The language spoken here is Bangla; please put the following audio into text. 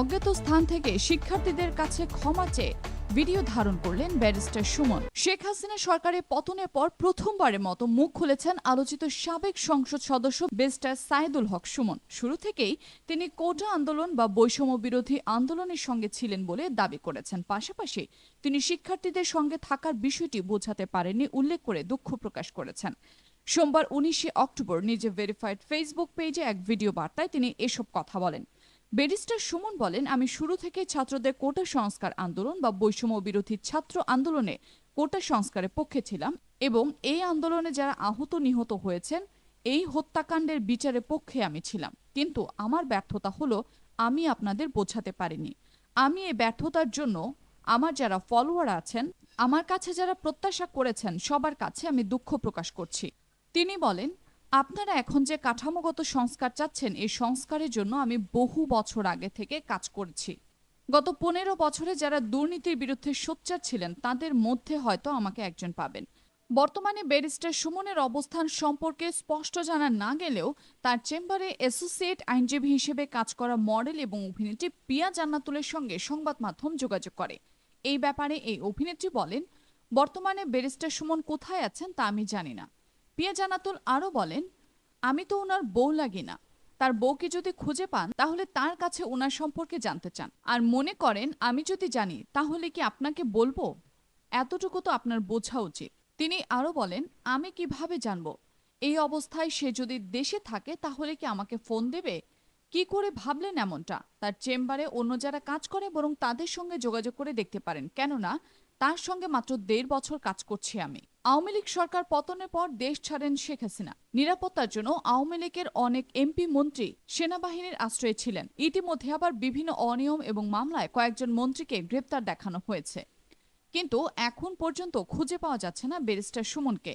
অজ্ঞাত স্থান থেকে শিক্ষার্থীদের কাছে ক্ষমা চেয়ে ভিডিও ধারণ করলেন ব্যারিস্টার সুমন। শেখ হাসিনা সরকারের পতনের পর প্রথমবারের মতো মুখ খুলেছেন আলোচিত সাবেক সংসদ সদস্য বেস্টার সাইদুল হক সুমন। শুরু থেকেই তিনি কোটা আন্দোলন বা বৈষম্য বিরোধী আন্দোলনের সঙ্গে ছিলেন বলে দাবি করেছেন। পাশাপাশি তিনি শিক্ষার্থীদের সঙ্গে থাকার বিষয়টি বোঝাতে পারেননি উল্লেখ করে দুঃখ প্রকাশ করেছেন। সোমবার উনিশে অক্টোবর নিজে ভেরিফাইড ফেসবুক পেজে এক ভিডিও বার্তায় তিনি এসব কথা বলেন। ব্যারিস্টার সুমন বলেন, আমি শুরু থেকে ছাত্রদের কোটা সংস্কার আন্দোলন বা বৈষম্য বিরোধী ছাত্র আন্দোলনে কোটা সংস্কারের পক্ষে ছিলাম এবং এই আন্দোলনে যারা আহত নিহত হয়েছেন, এই হত্যাকাণ্ডের বিচারের পক্ষে আমি ছিলাম। কিন্তু আমার ব্যর্থতা হলো, আমি আপনাদের বোঝাতে পারিনি। আমি এই ব্যর্থতার জন্য আমার যারা ফলোয়ার আছেন, আমার কাছে যারা প্রত্যাশা করেছেন, সবার কাছে আমি দুঃখ প্রকাশ করছি। তিনি বলেন আপনারা এখন যে কাঠামোগত সংস্কার চাচ্ছেন, এই সংস্কারের জন্য আমি বহু বছর আগে থেকে কাজ করেছি। গত পনেরো বছরে যারা দুর্নীতির বিরুদ্ধে সোচ্চার ছিলেন, তাদের মধ্যে হয়তো আমাকে একজন পাবেন। বর্তমানে ব্যারিস্টার সুমনের অবস্থান সম্পর্কে স্পষ্ট জানা না গেলেও তার চেম্বারে অ্যাসোসিয়েট আইনজীবী হিসেবে কাজ করা মডেল এবং অভিনেত্রী পিয়া জান্নাতুলের সঙ্গে সংবাদ মাধ্যম যোগাযোগ করে। এই ব্যাপারে এই অভিনেত্রী বলেন, বর্তমানে ব্যারিস্টার সুমন কোথায় আছেন তা আমি জানি না। পিয়া জানাতুল আরও বলেন, আমি তো ওনার বউ লাগি না। তার বউকে যদি খুঁজে পান, তাহলে তার কাছে ওনার সম্পর্কে জানতে চান। আর মনে করেন, আমি যদি জানি, তাহলে কি আপনাকে বলব? এতটুকু তো আপনার বোঝা উচিত। তিনি আরও বলেন, আমি কীভাবে জানব? এই অবস্থায় সে যদি দেশে থাকে, তাহলে কি আমাকে ফোন দেবে? কি করে ভাবলেন এমনটা? তার চেম্বারে অন্য যারা কাজ করে, বরং তাদের সঙ্গে যোগাযোগ করে দেখতে পারেন। কেননা তার সঙ্গে মাত্র দেড় বছর কাজ করছি আমি। আওয়ামী লীগ সরকার পতনের পর দেশ ছাড়েন শেখ হাসিনা। নিরাপত্তার জন্য আওয়ামী লীগের অনেক এমপি মন্ত্রী সেনাবাহিনীর আশ্রয়ে ছিলেন। ইতিমধ্যে আবার বিভিন্ন অনিয়ম এবং মামলায় কয়েকজন মন্ত্রীকে গ্রেপ্তার দেখানো হয়েছে। কিন্তু এখন পর্যন্ত খুঁজে পাওয়া যাচ্ছে না ব্যারিস্টার সুমনকে।